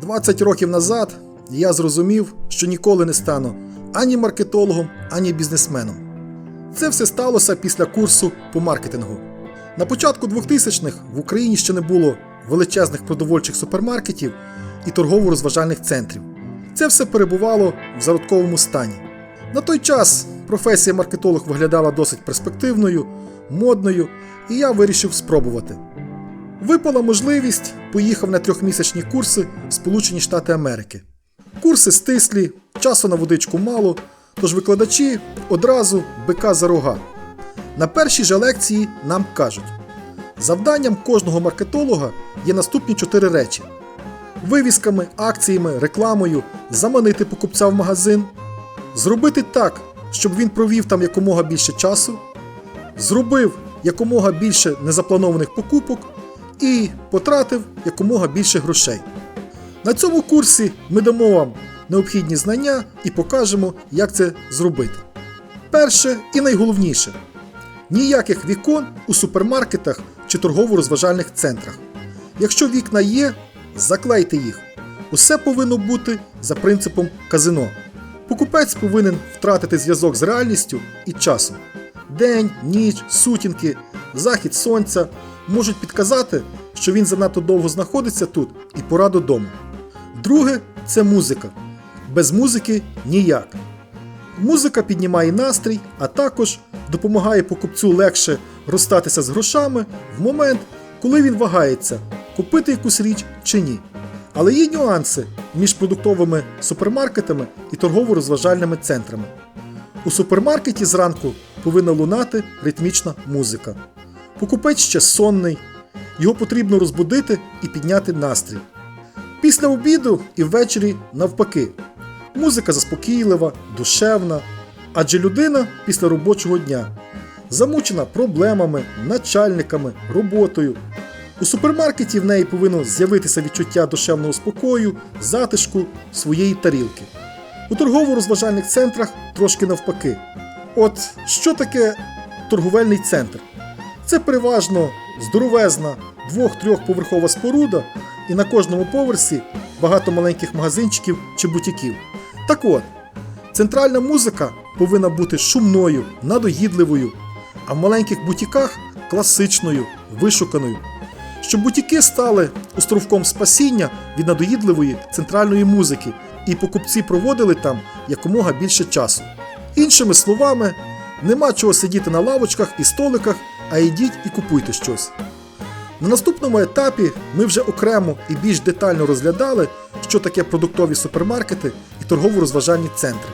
20 років назад я зрозумів, що ніколи не стану ані маркетологом, ані бізнесменом. Це все сталося після курсу по маркетингу. На початку 2000-х в Україні ще не було величезних продовольчих супермаркетів і торгово-розважальних центрів. Це все перебувало в зародковому стані. На той час професія маркетолог виглядала досить перспективною, модною, і я вирішив спробувати. Випала можливість, поїхав на трьохмісячні курси в Сполучені Штати Америки. Курси стислі, часу на водичку мало, тож викладачі одразу бика за рога. На першій же лекції нам кажуть: завданням кожного маркетолога є наступні чотири речі: вивісками, акціями, рекламою заманити покупця в магазин, зробити так, щоб він провів там якомога більше часу, зробив якомога більше незапланованих покупок і потратив якомога більше грошей. На цьому курсі ми дамо вам необхідні знання і покажемо, як це зробити. Перше і найголовніше ніяких вікон у супермаркетах чи торгово-розважальних центрах. Якщо вікна є, заклейте їх. Усе повинно бути за принципом казино. Покупець повинен втратити зв'язок з реальністю і часом. День, ніч, сутінки, захід сонця можуть підказати, що він занадто довго знаходиться тут і пора додому. Друге це музика. Без музики ніяк. Музика піднімає настрій, а також допомагає покупцю легше розстатися з грошами в момент, коли він вагається, купити якусь річ чи ні. Але є нюанси між продуктовими супермаркетами і торгово-розважальними центрами. У супермаркеті зранку повинна лунати ритмічна музика. Покупець ще сонний, його потрібно розбудити і підняти настрій. Після обіду і ввечері навпаки. Музика заспокійлива, душевна, адже людина після робочого дня замучена проблемами, начальниками, роботою. У супермаркеті в неї повинно з'явитися відчуття душевного спокою, затишку своєї тарілки. У торгово-розважальних центрах трошки навпаки. От що таке торговельний центр? Це переважно здоровезна двох-трьохповерхова споруда, і на кожному поверсі багато маленьких магазинчиків чи бутіків. Так от, центральна музика повинна бути шумною, надоїдливою, а в маленьких бутіках класичною, вишуканою. Щоб бутіки стали островком спасіння від надоїдливої центральної музики, і покупці проводили там якомога більше часу. Іншими словами, нема чого сидіти на лавочках і столиках, а йдіть і купуйте щось. На наступному етапі ми вже окремо і більш детально розглядали, що таке продуктові супермаркети і торгово-розважальні центри.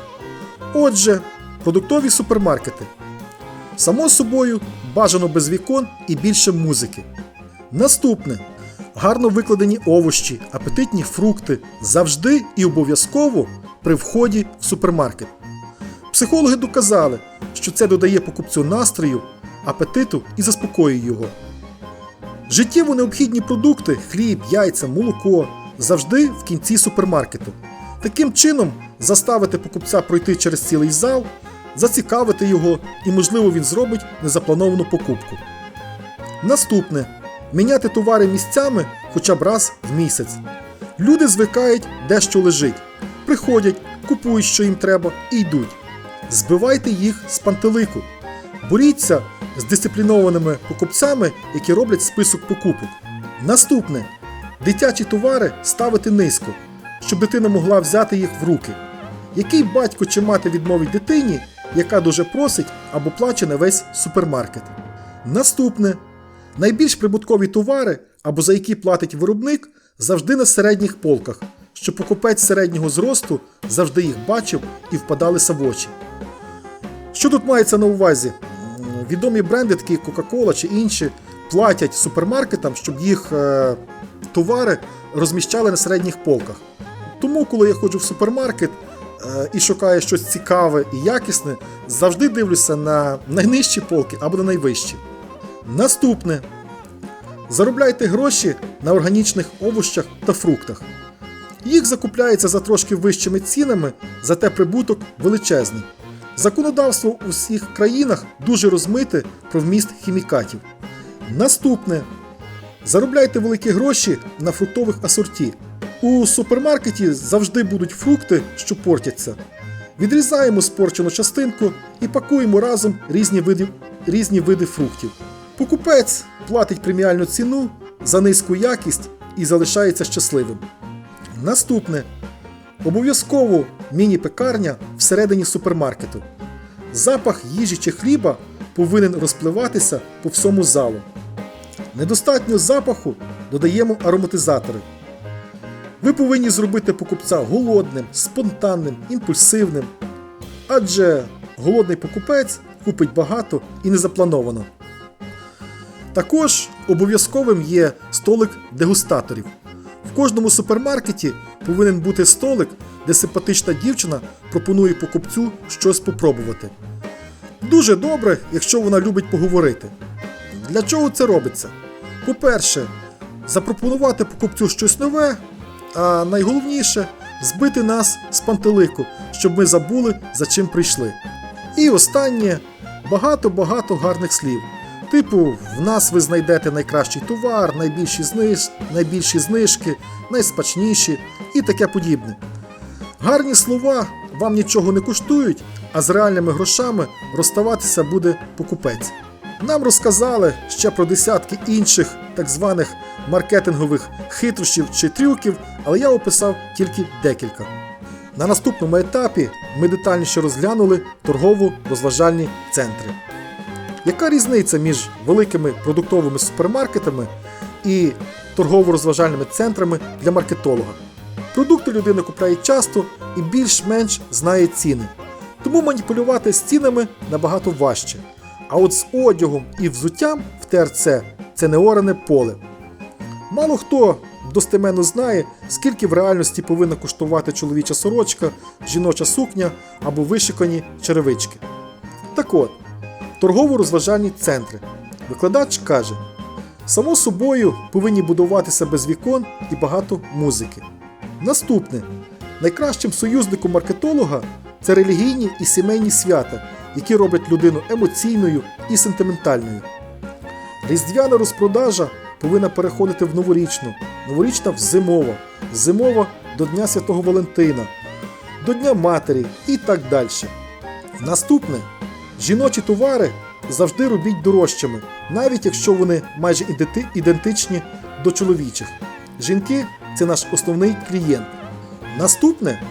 Отже, продуктові супермаркети. Само собою, бажано без вікон і більше музики. Наступне гарно викладені овощі, апетитні фрукти завжди і обов'язково при вході в супермаркет. Психологи доказали, що це додає покупцю настрою, апетиту і заспокоює його. Життєво необхідні продукти хліб, яйця, молоко завжди в кінці супермаркету. Таким чином заставити покупця пройти через цілий зал, зацікавити його і, можливо, він зробить незаплановану покупку. Наступне міняти товари місцями хоча б раз в місяць. Люди звикають, де що лежить, приходять, купують, що їм треба, і йдуть. Збивайте їх з пантелику. Боріться з дисциплінованими покупцями, які роблять список покупок. Наступне дитячі товари ставити низько, щоб дитина могла взяти їх в руки. Який батько чи мати відмовить дитині, яка дуже просить або плаче на весь супермаркет. Наступне найбільш прибуткові товари, або за які платить виробник, завжди на середніх полках, щоб покупець середнього зросту завжди їх бачив і впадалися в очі. Що тут мається на увазі? Відомі бренди, такі як Coca-Cola чи інші, платять супермаркетам, щоб їх е, товари розміщали на середніх полках. Тому, коли я ходжу в супермаркет е, і шукаю щось цікаве і якісне, завжди дивлюся на найнижчі полки або на найвищі. Наступне. Заробляйте гроші на органічних овощах та фруктах. Їх закупляється за трошки вищими цінами, зате прибуток величезний. Законодавство у всіх країнах дуже розмите про вміст хімікатів. Наступне. Заробляйте великі гроші на фруктових асорті. У супермаркеті завжди будуть фрукти, що портяться. Відрізаємо спорчену частинку і пакуємо разом різні види, різні види фруктів. Покупець платить преміальну ціну за низьку якість і залишається щасливим. Наступне обов'язково міні-пекарня всередині супермаркету. Запах їжі чи хліба повинен розпливатися по всьому залу. Недостатньо запаху додаємо ароматизатори. Ви повинні зробити покупця голодним, спонтанним, імпульсивним. Адже голодний покупець купить багато і незаплановано. Також обов'язковим є столик дегустаторів. В кожному супермаркеті повинен бути столик, де симпатична дівчина пропонує покупцю щось попробувати. Дуже добре, якщо вона любить поговорити. Для чого це робиться? По-перше, запропонувати покупцю щось нове, а найголовніше збити нас з пантелику, щоб ми забули, за чим прийшли. І останнє багато-багато гарних слів. Типу, в нас ви знайдете найкращий товар, найбільші, зниж... найбільші знижки, найспачніші і таке подібне. Гарні слова вам нічого не коштують, а з реальними грошами розставатися буде покупець. Нам розказали ще про десятки інших так званих маркетингових хитрощів чи трюків, але я описав тільки декілька. На наступному етапі ми детальніше розглянули торгово-розважальні центри. Яка різниця між великими продуктовими супермаркетами і торгово-розважальними центрами для маркетолога? Продукти людина купляє часто і більш-менш знає ціни. Тому маніпулювати з цінами набагато важче. А от з одягом і взуттям в ТРЦ це не поле. Мало хто достеменно знає, скільки в реальності повинна коштувати чоловіча сорочка, жіноча сукня або вишикані черевички. Так от, торгово-розважальні центри. Викладач каже: само собою повинні будуватися без вікон і багато музики. Наступне, найкращим союзником маркетолога це релігійні і сімейні свята, які роблять людину емоційною і сентиментальною. Різдвяна розпродажа повинна переходити в новорічну, новорічна в зимова, зимова до Дня Святого Валентина, до Дня Матері і так далі. Наступне жіночі товари завжди робіть дорожчими, навіть якщо вони майже ідентичні до чоловічих. Жінки це наш основний клієнт. Наступне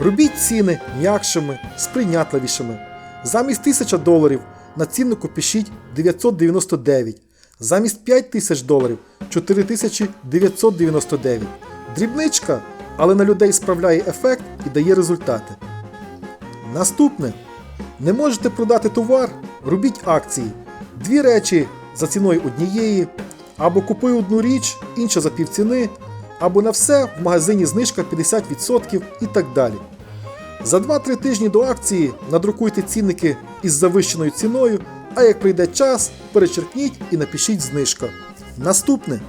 робіть ціни м'якшими, сприйнятливішими. Замість 1000 доларів на ціннику пишіть 999, замість 5000 доларів 4999. Дрібничка, але на людей справляє ефект і дає результати. Наступне. Не можете продати товар, робіть акції. Дві речі за ціною однієї, або купи одну річ, інша за півціни, або на все в магазині знижка 50% і так далі. За 2-3 тижні до акції надрукуйте цінники із завищеною ціною, а як прийде час, перечеркніть і напишіть знижка. Наступне.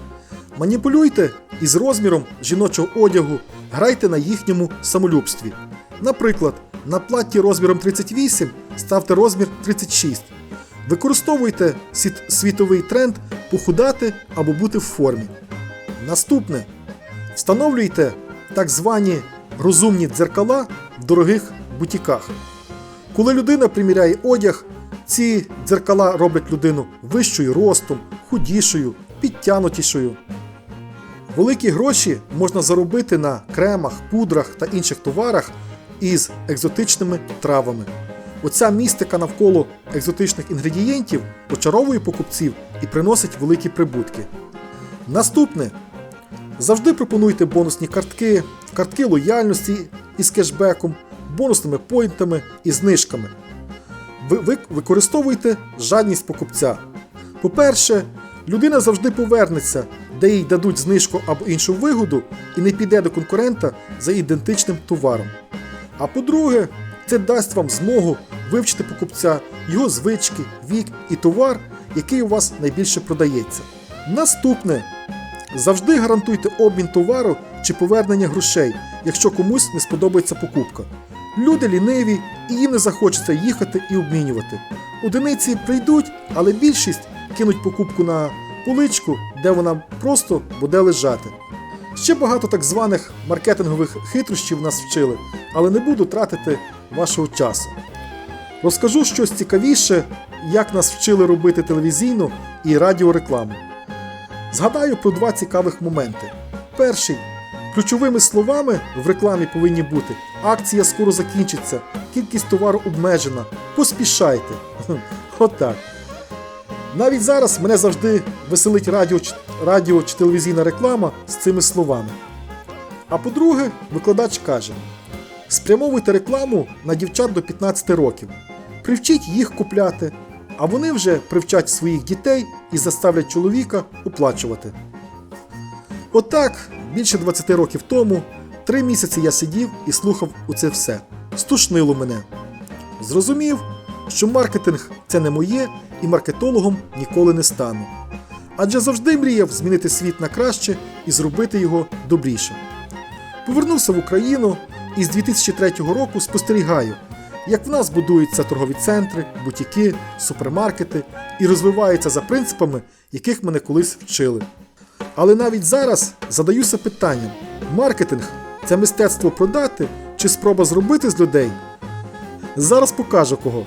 Маніпулюйте із розміром жіночого одягу, грайте на їхньому самолюбстві. Наприклад, на платті розміром 38 ставте розмір 36. Використовуйте світовий тренд похудати або бути в формі. Наступне. Встановлюйте так звані розумні дзеркала в дорогих бутіках. Коли людина приміряє одяг, ці дзеркала роблять людину вищою ростом, худішою, підтянутішою. Великі гроші можна заробити на кремах, пудрах та інших товарах із екзотичними травами. Оця містика навколо екзотичних інгредієнтів очаровує покупців і приносить великі прибутки. Наступне. Завжди пропонуйте бонусні картки, картки лояльності із кешбеком, бонусними поінтами і знижками. Ви, ви використовуйте жадність покупця. По-перше, людина завжди повернеться, де їй дадуть знижку або іншу вигоду, і не піде до конкурента за ідентичним товаром. А по-друге, це дасть вам змогу вивчити покупця, його звички, вік і товар, який у вас найбільше продається. Наступне. Завжди гарантуйте обмін товару чи повернення грошей, якщо комусь не сподобається покупка. Люди ліниві і їм не захочеться їхати і обмінювати. Одиниці прийдуть, але більшість кинуть покупку на поличку, де вона просто буде лежати. Ще багато так званих маркетингових хитрощів нас вчили, але не буду тратити вашого часу. Розкажу щось цікавіше, як нас вчили робити телевізійну і радіорекламу. Згадаю про два цікавих моменти. Перший ключовими словами в рекламі повинні бути акція скоро закінчиться, кількість товару обмежена, поспішайте. Отак. Навіть зараз мене завжди веселить радіо, радіо чи телевізійна реклама з цими словами. А по-друге, викладач каже: спрямовуйте рекламу на дівчат до 15 років, привчіть їх купляти, а вони вже привчать своїх дітей і заставлять чоловіка оплачувати. Отак, більше 20 років тому, три місяці я сидів і слухав оце все. Стушнило мене. Зрозумів, що маркетинг це не моє, і маркетологом ніколи не стану. Адже завжди мріяв змінити світ на краще і зробити його добрішим. Повернувся в Україну і з 2003 року спостерігаю, як в нас будуються торгові центри, бутіки, супермаркети і розвиваються за принципами, яких мене колись вчили. Але навіть зараз задаюся питанням: маркетинг це мистецтво продати чи спроба зробити з людей? Зараз покажу кого.